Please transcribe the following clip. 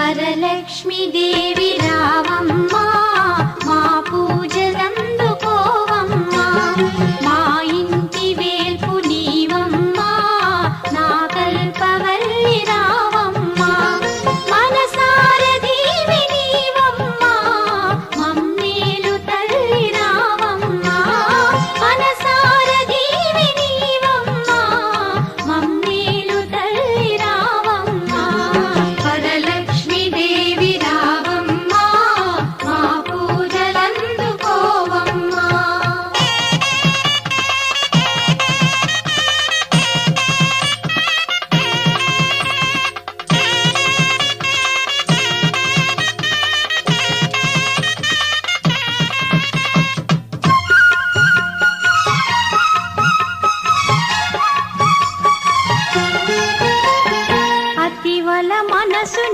పరలక్ష్మీదేవి రావమ్మ మా పూజలందుకోవమ్మ మాయ మన మనసును